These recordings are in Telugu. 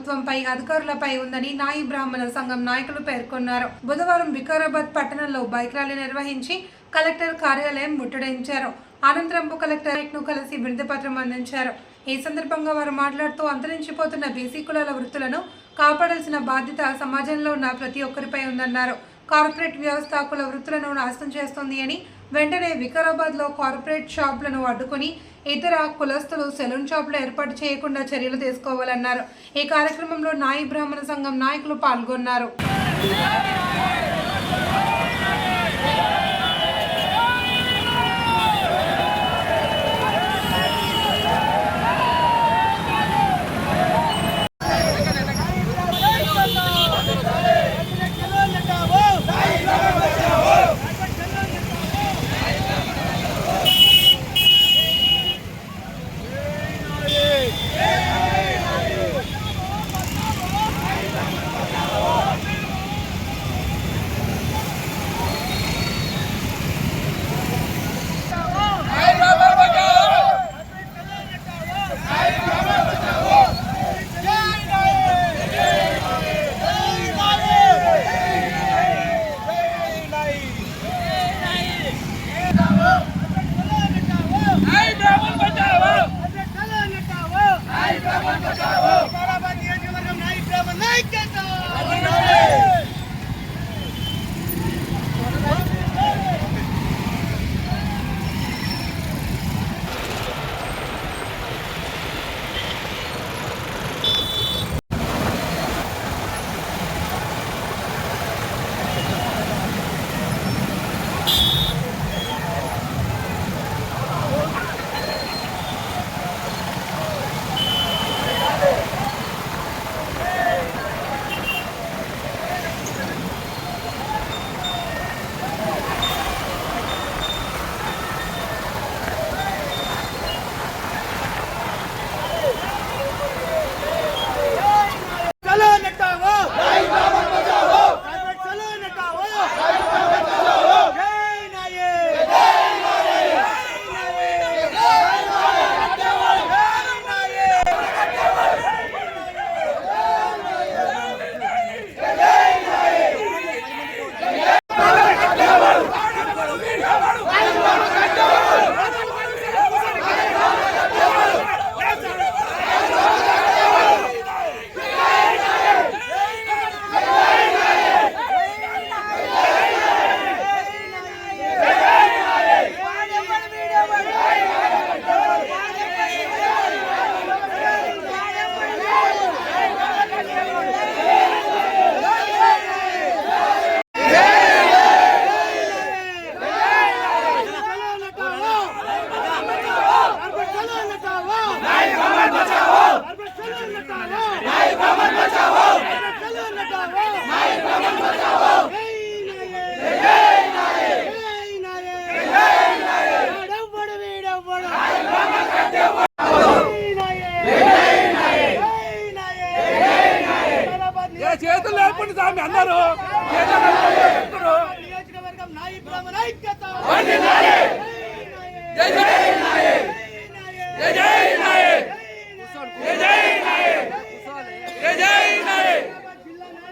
ప్రభుత్వంపై అధికారులపై ఉందని నాయి బ్రాహ్మణ సంఘం నాయకులు పేర్కొన్నారు. బుధవారం వికారాబాద్ పట్టణంలో బైక్ ర్యాలీ నిర్వహించి కలెక్టర్ కార్యాలయం ముట్టడించారు. అనంతరం కలెక్టర్ను కలిసి వినతి పత్రం అందించారు. ఈ సందర్భంగా వారు మాట్లాడుతూ అంతరించిపోతున్న బీసీ కులాల వృత్తులను కాపాడాల్సిన బాధ్యత సమాజంలో ఉన్న ప్రతి ఒక్కరిపై ఉందన్నారు. కార్పొరేట్ వ్యవస్థ కుల వృత్తులను నాశనం చేస్తుంది అని వెంటనే వికారాబాద్లో కార్పొరేట్ షాపులను అడ్డుకుని ఇతర కులస్తులు సెలూన్ షాపులు ఏర్పాటు చేయకుండా చర్యలు తీసుకోవాలన్నారు. ఈ కార్యక్రమంలో నాయి బ్రాహ్మణ సంఘం నాయకులు పాల్గొన్నారు.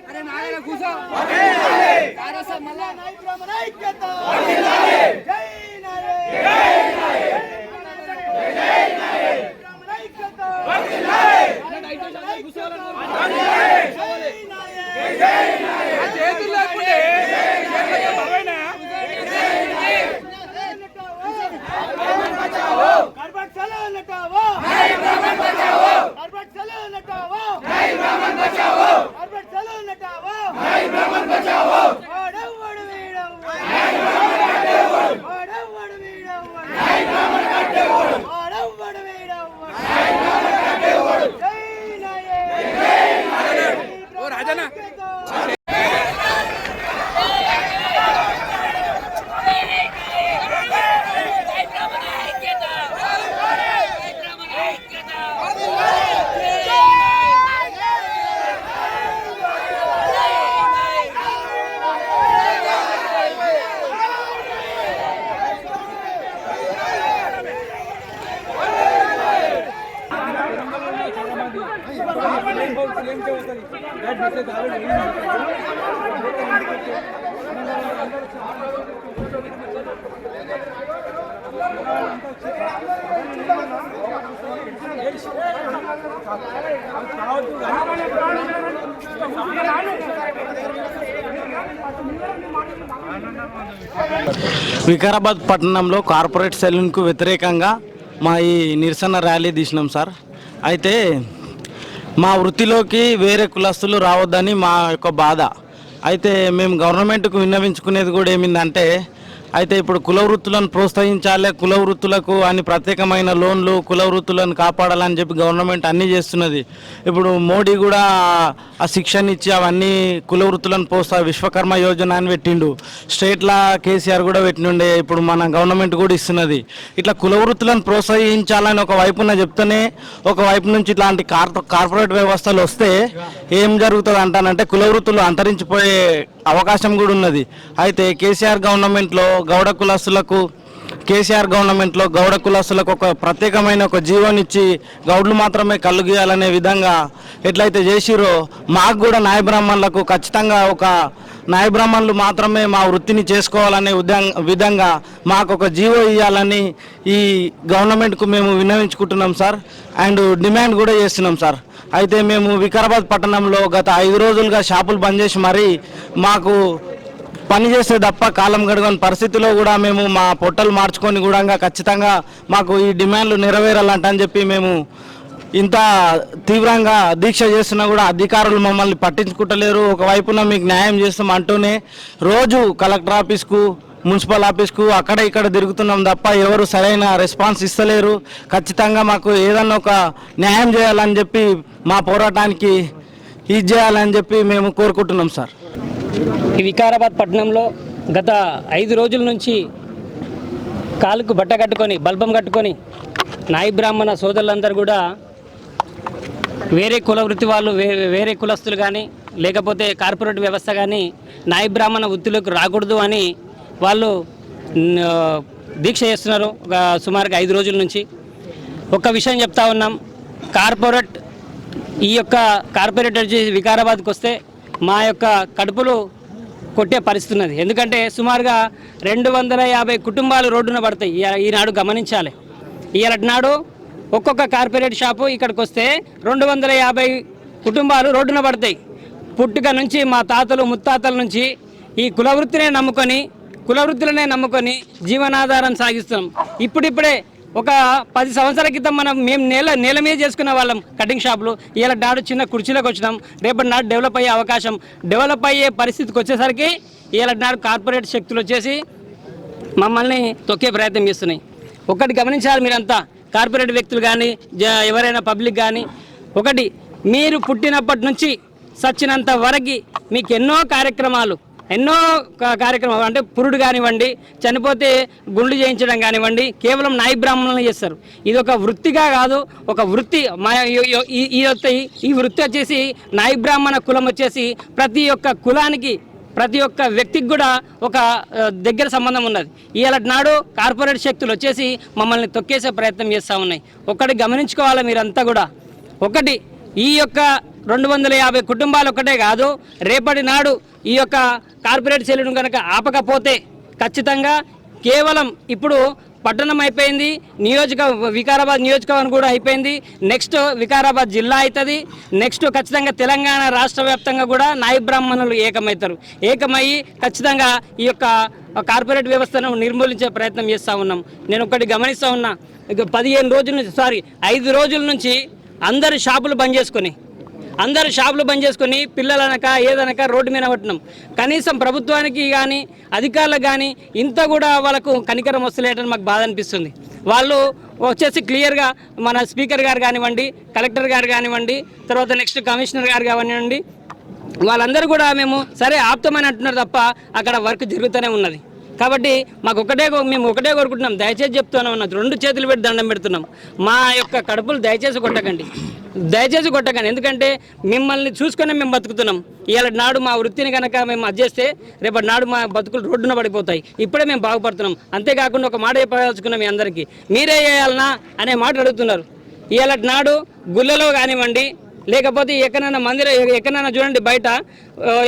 అరే నాయన కూసో. కారస మల్ల. నాయి వికారాబాద్ పట్టణంలో కార్పొరేట్ సెలూన్కు వ్యతిరేకంగా మా ఈ నిరసన ర్యాలీ తీసినాం సార్. అయితే మా వృత్తిలోకి వేరే కులస్తులు రావద్దని మా యొక్క బాధ. అయితే మేము గవర్నమెంట్కు విన్నవించుకునేది కూడా ఏమిందంటే అయితే ఇప్పుడు కుల వృత్తులను ప్రోత్సహించాలి కుల వృత్తులకు అని ప్రత్యేకమైన లోన్లు కుల వృత్తులను కాపాడాలని చెప్పి గవర్నమెంట్ అన్నీ చేస్తున్నది. ఇప్పుడు మోడీ కూడా ఆ శిక్షణ ఇచ్చి అవన్నీ కుల వృత్తులను ప్రోత్సహ విశ్వకర్మ యోజన అని పెట్టిండు. స్టేట్లా కేసీఆర్ కూడా పెట్టిండే ఇప్పుడు మన గవర్నమెంట్ కూడా ఇస్తున్నది. ఇట్లా కుల వృత్తులను ప్రోత్సహించాలని ఒక వైపున చెప్తేనే ఒక వైపు నుంచి ఇట్లాంటి కార్పొరేట్ వ్యవస్థలు వస్తే ఏం జరుగుతుంది అంటానంటే కుల వృత్తులు అంతరించిపోయే అవకాశం కూడా ఉన్నది. అయితే కేసీఆర్ గవర్నమెంట్లో గౌడ కులస్తులకు కేసీఆర్ గవర్నమెంట్లో గౌడ కులస్తులకు ఒక ప్రత్యేకమైన ఒక జీవనిచ్చి గౌడ్లు మాత్రమే కళ్ళు గీయాలనే విధంగా ఎట్లయితే చేసిరో మాకు కూడా నాయ బ్రాహ్మణులకు ఖచ్చితంగా ఒక నాయ బ్రాహ్మణులు మాత్రమే మా వృత్తిని చేసుకోవాలనే విధంగా మాకు ఒక జీవో ఇవ్వాలని ఈ గవర్నమెంట్కు మేము విన్నవించుకుంటున్నాం సార్. అండ్ డిమాండ్ కూడా చేస్తున్నాం సార్. అయితే మేము వికారాబాద్ పట్టణంలో గత ఐదు రోజులుగా షాపులు బంద్ చేసి మరీ మాకు పని చేస్తే తప్ప కాలం గడవని పరిస్థితిలో కూడా మేము మా పొట్టలు మార్చుకొని కూడా ఖచ్చితంగా మాకు ఈ డిమాండ్లు నెరవేరాలంటని చెప్పి మేము ఇంత తీవ్రంగా దీక్ష చేస్తున్నా కూడా అధికారులు మమ్మల్ని పట్టించుకుంటలేరు. ఒకవైపున మీకు న్యాయం చేస్తాం అంటూనే రోజు కలెక్టర్ ఆఫీస్కు మున్సిపల్ ఆఫీస్కు అక్కడ ఇక్కడ తిరుగుతున్నాం తప్ప ఎవరు సరైన రెస్పాన్స్ ఇస్తలేరు. ఖచ్చితంగా మాకు ఏదన్నా ఒక న్యాయం చేయాలని చెప్పి మా పోరాటానికి ఇది చేయాలని చెప్పి మేము కోరుకుంటున్నాం సార్. వికారాబాద్ పట్టణంలో గత ఐదు రోజుల నుంచి కాలుకు బట్ట కట్టుకొని బల్బం కట్టుకొని నాయి బ్రాహ్మణ సోదరులందరూ కూడా వేరే కుల వృత్తి వాళ్ళు వేరే కులస్తులు కానీ లేకపోతే కార్పొరేట్ వ్యవస్థ కానీ నాయి బ్రాహ్మణ వృత్తిలోకి రాకూడదు అని వాళ్ళు దీక్ష చేస్తున్నారు ఒక సుమారుగా ఐదు రోజుల నుంచి. ఒక్క విషయం చెప్తా ఉన్నాం కార్పొరేట్ ఈ యొక్క కార్పొరేటర్ వికారాబాద్కి వస్తే మా యొక్క కడుపులు కొట్టే పరిస్థితి ఉన్నది. ఎందుకంటే సుమారుగా రెండు వందల యాభై కుటుంబాలు రోడ్డున పడతాయి. ఈ- ఈనాడు గమనించాలి. ఇవాళ నాడు ఒక్కొక్క కార్పొరేట్ షాపు ఇక్కడికి వస్తే రెండు వందల యాభై కుటుంబాలు రోడ్డున పడతాయి. పుట్టుక నుంచి మా తాతలు ముత్తాతల నుంచి ఈ కులవృత్తినే నమ్ముకొని కులవృత్తులనే నమ్ముకొని జీవనాధారం సాగిస్తున్నాం. ఇప్పుడిప్పుడే ఒక పది సంవత్సరాల క్రితం మనం మేము నేల నేల మీద చేసుకునే వాళ్ళం కటింగ్ షాపులు. ఇలా నాడు చిన్న కుర్చీలోకి వచ్చినాం. రేపటి నాడు డెవలప్ అయ్యే అవకాశం. డెవలప్ అయ్యే పరిస్థితికి వచ్చేసరికి ఇలా నాడు కార్పొరేట్ శక్తులు వచ్చేసి మమ్మల్ని తొక్కే ప్రయత్నం చేస్తున్నాయి. ఒకటి గమనించాలి మీరంతా. కార్పొరేట్ వ్యక్తులు కానీ ఎవరైనా పబ్లిక్ కానీ ఒకటి మీరు పుట్టినప్పటి నుంచి సచ్చినంత వరకు మీకు ఎన్నో కార్యక్రమాలు ఎన్నో కార్యక్రమాలు అంటే పురుడు కానివ్వండి చనిపోతే గుండు చేయించడం కానివ్వండి కేవలం నాయి బ్రాహ్మణులు చేస్తారు. ఇది ఒక వృత్తిగా కాదు ఒక వృత్తి మా ఈ- ఈ- ఈ వృత్తి వచ్చేసి నాయి బ్రాహ్మణ కులం వచ్చేసి ప్రతి ఒక్క కులానికి ప్రతి ఒక్క వ్యక్తికి కూడా ఒక దగ్గర సంబంధం ఉన్నది. ఇలాంటి నాడు కార్పొరేట్ శక్తులు వచ్చేసి మమ్మల్ని తొక్కేసే ప్రయత్నం చేస్తూ ఉన్నాయి. ఒకటి గమనించుకోవాలి మీరంతా కూడా? ఒకటి ఈ యొక్క రెండు వందల యాభై కుటుంబాలు ఒకటే కాదు రేపటి నాడు ఈ యొక్క కార్పొరేట్ సెల్లును కనుక ఆపకపోతే ఖచ్చితంగా కేవలం ఇప్పుడు పట్టణం అయిపోయింది నియోజక వికారాబాద్ నియోజకవర్గం కూడా అయిపోయింది నెక్స్ట్ వికారాబాద్ జిల్లా అవుతుంది నెక్స్ట్ ఖచ్చితంగా తెలంగాణ రాష్ట్ర వ్యాప్తంగా కూడా నాయి బ్రాహ్మణులు ఏకమవుతారు. ఏకమయ్యి ఖచ్చితంగా ఈ యొక్క కార్పొరేట్ వ్యవస్థను నిర్మూలించే ప్రయత్నం చేస్తూ ఉన్నాం. నేను ఒకటి గమనిస్తూ ఉన్నా ఇక పదిహేను రోజుల నుంచి సారీ ఐదు రోజుల నుంచి అందరు షాపులు బంద్ చేసుకొని అందరు షాపులు బంద్ చేసుకొని పిల్లలనక ఏదనక రోడ్డు మీద పట్టినాం. కనీసం ప్రభుత్వానికి కానీ అధికారులకు కానీ ఇంత కూడా వాళ్ళకు కనికరం వస్తలేటని మాకు బాధ అనిపిస్తుంది. వాళ్ళు వచ్చేసి క్లియర్గా మన స్పీకర్ గారు కానివ్వండి కలెక్టర్ గారు కానివ్వండి తర్వాత నెక్స్ట్ కమిషనర్ గారు కానివ్వండి వాళ్ళందరూ కూడా మేము సరే ఆప్తమని అంటున్నారు తప్ప అక్కడ వర్క్ జరుగుతూనే ఉన్నది. కాబట్టి మాకు ఒకటే మేము ఒకటే కోరుకుంటున్నాం. దయచేసి చెప్తున్నాం అన్న రెండు చేతులు పెట్టి దండం పెడుతున్నాం. మా యొక్క కడుపులు దయచేసి కొట్టకండి. దయచేసి కొట్టకండి. ఎందుకంటే మిమ్మల్ని చూసుకొని మేము బతుకుతున్నాం. ఇవాళ నాడు మా వృత్తిని కనుక మేము అది చేస్తే రేపటి నాడు మా బతుకులు రోడ్డున పడిపోతాయి. ఇప్పుడే మేము బాగుపడుతున్నాం. అంతేకాకుండా ఒక మాట చెప్పదలుచుకున్నాం మీ అందరికీ. మీరే చేయాలనా అనే మాట అడుగుతున్నారు. ఇవాళ నాడు గుళ్ళలో కానివ్వండి లేకపోతే ఎక్కడైనా మందిరం ఎక్కడైనా చూడండి బయట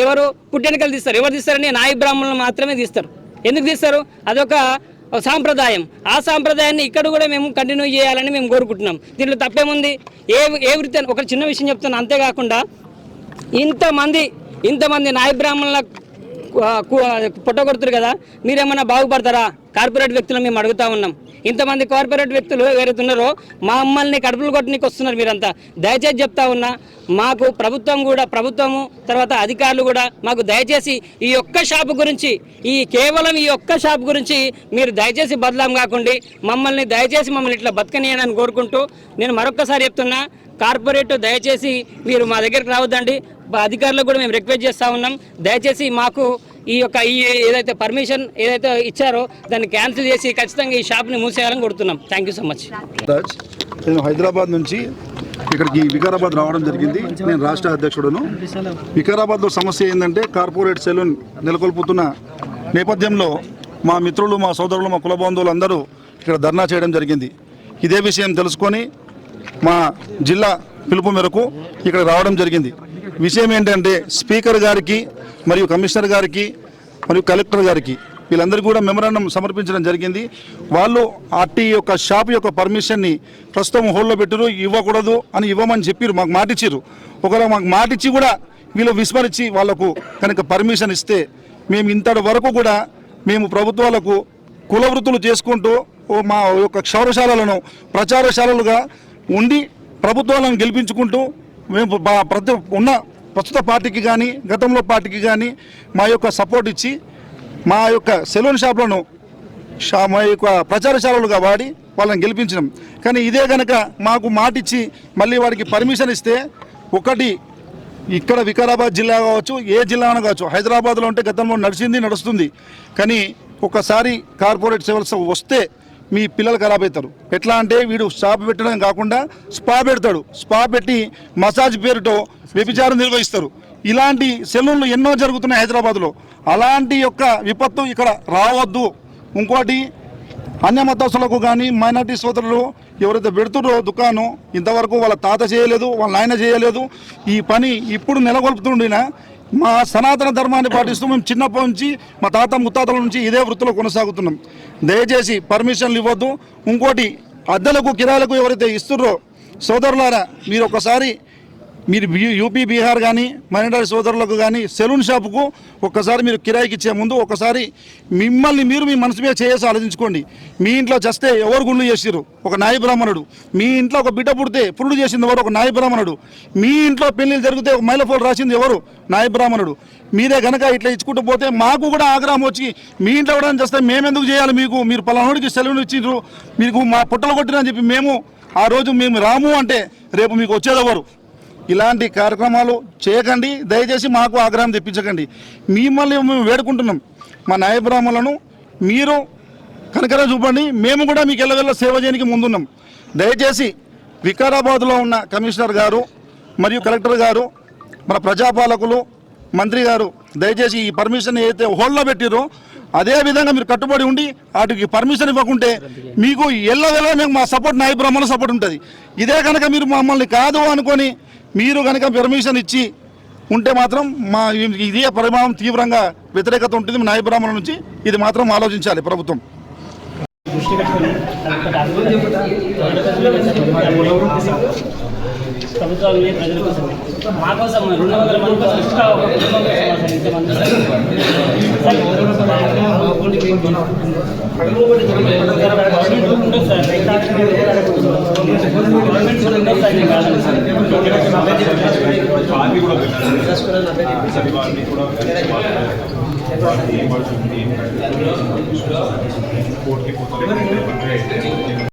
ఎవరు పుట్టెనకలు తీస్తారు. ఎవరు తీస్తారని నాయి బ్రాహ్మణులు మాత్రమే తీస్తారు. ఎందుకు తీస్తారు? అదొక సాంప్రదాయం. ఆ సాంప్రదాయాన్ని ఇక్కడ కూడా మేము కంటిన్యూ చేయాలని మేము కోరుకుంటున్నాం. దీంట్లో తప్పేముంది? ఏ ఏ వృత్తి ఒక చిన్న విషయం చెప్తున్నాను అంతేకాకుండా ఇంతమంది ఇంతమంది నాయ బ్రాహ్మణుల పుట్టగొడుతురు కదా మీరేమన్నా బాగుపడతారా? కార్పొరేట్ వ్యక్తులు మేము అడుగుతా ఉన్నాం. ఇంతమంది కార్పొరేట్ వ్యక్తులు ఎవరైతే ఉన్నారో మమ్మల్ని కడుపులు కొట్టడానికి వస్తున్నారు మీరంతా. దయచేసి చెప్తా ఉన్నా మాకు ప్రభుత్వం కూడా ప్రభుత్వము తర్వాత అధికారులు కూడా మాకు దయచేసి ఈ ఒక్క షాపు గురించి ఈ కేవలం ఈ ఒక్క షాప్ గురించి మీరు దయచేసి బదలాం కాకుండా. మమ్మల్ని దయచేసి మమ్మల్ని ఇట్లా బతకనీయనని కోరుకుంటూ నేను మరొక్కసారి చెప్తున్నా కార్పొరేట్ దయచేసి మీరు మా దగ్గరికి రావద్దండి. అధికారులకు కూడా మేము రిక్వెస్ట్ చేస్తూ ఉన్నాం. దయచేసి మాకు ఈ యొక్క ఈ ఏదైతే పర్మిషన్ ఏదైతే ఇచ్చారో దాన్ని క్యాన్సిల్ చేసి ఖచ్చితంగా ఈ షాప్ని మూసేయాలని కొడుతున్నాం థ్యాంక్ యూ సో మచ్ నేను హైదరాబాద్ నుంచి ఇక్కడికి వికారాబాద్ రావడం జరిగింది. నేను రాష్ట్ర అధ్యక్షుడును. వికారాబాద్లో సమస్య ఏంటంటే కార్పొరేట్ సెలూన్ నెలకొల్పుతున్న నేపథ్యంలో మా మిత్రులు మా సోదరులు మా కుల బంధువులు అందరూ ఇక్కడ ధర్నా చేయడం జరిగింది. ఇదే విషయం తెలుసుకొని మా జిల్లా పిలుపు మేరకు ఇక్కడ రావడం జరిగింది. విషయం ఏంటంటే స్పీకర్ గారికి మరియు కమిషనర్ గారికి మరియు కలెక్టర్ గారికి వీళ్ళందరికీ కూడా మెమరాండం సమర్పించడం జరిగింది. వాళ్ళు ఆర్టీ యొక్క షాప్ యొక్క పర్మిషన్ని ప్రస్తుతం హోల్లో పెట్టరు ఇవ్వకూడదు అని ఇవ్వమని చెప్పారు మాకు మాట ఇచ్చారు ఒకవేళ మాకు మాట ఇచ్చి కూడా వీళ్ళు విస్మరించి వాళ్ళకు కనుక పర్మిషన్ ఇస్తే మేము ఇంతటి వరకు కూడా మేము ప్రభుత్వాలకు కులవృత్తులు చేసుకుంటూ ఓ మా యొక్క క్షౌరశాలలను ప్రచారశాలలుగా ఉండి ప్రభుత్వాలను గెలిపించుకుంటూ మేము ప్రతి ఉన్న ప్రస్తుత పార్టీకి కానీ గతంలో పార్టీకి కానీ మా యొక్క సపోర్ట్ ఇచ్చి మా యొక్క సెలూన్ షాప్లను షా మా యొక్క ప్రచారశాలలుగా వాడి వాళ్ళని గెలిపించినాం. కానీ ఇదే కనుక మాకు మాటిచ్చి మళ్ళీ వాడికి పర్మిషన్ ఇస్తే ఒకటి ఇక్కడ వికారాబాద్ జిల్లా కావచ్చు ఏ జిల్లా కావచ్చు హైదరాబాద్లో ఉంటే గతంలో నడిచింది నడుస్తుంది. కానీ ఒకసారి కార్పొరేట్ సేవలు వస్తే మీ పిల్లలు ఖరాబ్ అవుతారు. ఎట్లా అంటే వీడు షాప్ పెట్టడం కాకుండా స్పా పెడతాడు. స్పా పెట్టి మసాజ్ పేరుతో వ్యభిచారం నిర్వహిస్తారు. ఇలాంటి సెలూన్లు ఎన్నో జరుగుతున్నాయి హైదరాబాద్లో. అలాంటి యొక్క విపత్తు ఇక్కడ రావద్దు. ఇంకోటి అన్య మతస్థులకు కానీ మైనార్టీ సోదరులు ఎవరైతే పెడుతుర్రో దుకాణం ఇంతవరకు వాళ్ళ తాత చేయలేదు వాళ్ళ నాయన చేయలేదు. ఈ పని ఇప్పుడు నెలకొల్పుతుండినా మా సనాతన ధర్మాన్ని పాటిస్తూ మేము చిన్నప్పటి నుంచి మా తాత ముత్తాతల నుంచి ఇదే వృత్తిలో కొనసాగుతున్నాం. దయచేసి పర్మిషన్లు ఇవ్వద్దు. ఇంకోటి అద్దెలకు కిరాలకు ఎవరైతే ఇస్తుర్రో సోదరులారా మీరు ఒకసారి మీరు యూపీ బీహార్ కానీ మైనార్టీ సోదరులకు కానీ సెలూన్ షాపుకు ఒక్కసారి మీరు కిరాయికి ఇచ్చే ముందు ఒకసారి మిమ్మల్ని మీరు మీ మనసు మీద చేసి ఆలోచించుకోండి. మీ ఇంట్లో చస్తే ఎవరు గుళ్ళు చేసిర్రు? ఒక నాయ బ్రాహ్మణుడు. మీ ఇంట్లో ఒక బిడ్డ పుడితే పురుడు చేసింది ఎవరు? ఒక నాయ బ్రాహ్మణుడు. మీ ఇంట్లో పెళ్ళిలు జరిగితే ఒక మైల ఫోన్ రాసింది ఎవరు? నాయ బ్రాహ్మణుడు. మీరే గనక ఇట్లా ఇచ్చుకుంటూ పోతే మాకు కూడా ఆగ్రహం వచ్చి మీ ఇంట్లో కూడా చేస్తే మేమెందుకు చేయాలి మీకు? మీరు పలానోడికి సెలవులు ఇచ్చిండ్రు. మీకు మా పుట్టలు కొట్టినని చెప్పి మేము ఆ రోజు మేము రాము అంటే రేపు మీకు వచ్చేదెవరు ఇలాంటి కార్యక్రమాలు చేయకండి దయచేసి మాకు ఆగ్రహం తెప్పించకండి. మిమ్మల్ని మేము వేడుకుంటున్నాం. మా న్యాయ బ్రాహ్మణులను మీరు కనకర చూపండి. మేము కూడా మీకు ఎల్లవెల్ల సేవ చేయడానికి ముందున్నాం. దయచేసి వికారాబాద్లో ఉన్న కమిషనర్ గారు మరియు కలెక్టర్ గారు మన ప్రజాపాలకులు మంత్రి గారు దయచేసి ఈ పర్మిషన్ ఏదైతే హోల్డ్లో పెట్టిరో అదే విధంగా మీరు కట్టుబడి ఉండి వాటికి పర్మిషన్ ఇవ్వకుంటే మీకు ఎల్లవెల్ల మేము మా సపోర్ట్ నాయ బ్రహ్మణ సపోర్ట్ ఉంటుంది. ఇదే కనుక మీరు మమ్మల్ని కాదు అనుకొని మీరు కనుక పర్మిషన్ ఇచ్చి ఉంటే మాత్రం మా ఇదే పరిమాణం తీవ్రంగా వ్యతిరేకత ఉంటుంది. న్యాయ బ్రాహ్మణుల నుంచి ఇది మాత్రం ఆలోచించాలి ప్రభుత్వం. ప్రభుత్వాలు ప్రజల కోసం మా కోసం రెండు వందల మంది కోసం ఎక్స్ట్రా ఒక కుటుంబం కోసం అసలు ఇంతమంది ఉండదు సార్ గవర్నమెంట్ ఉండదు సార్ ఇది కాదు అది కూడా పెట్టాలి వాటిని కూడా ఏం పడుతుంది ఏం కోర్టుకి పోతుంది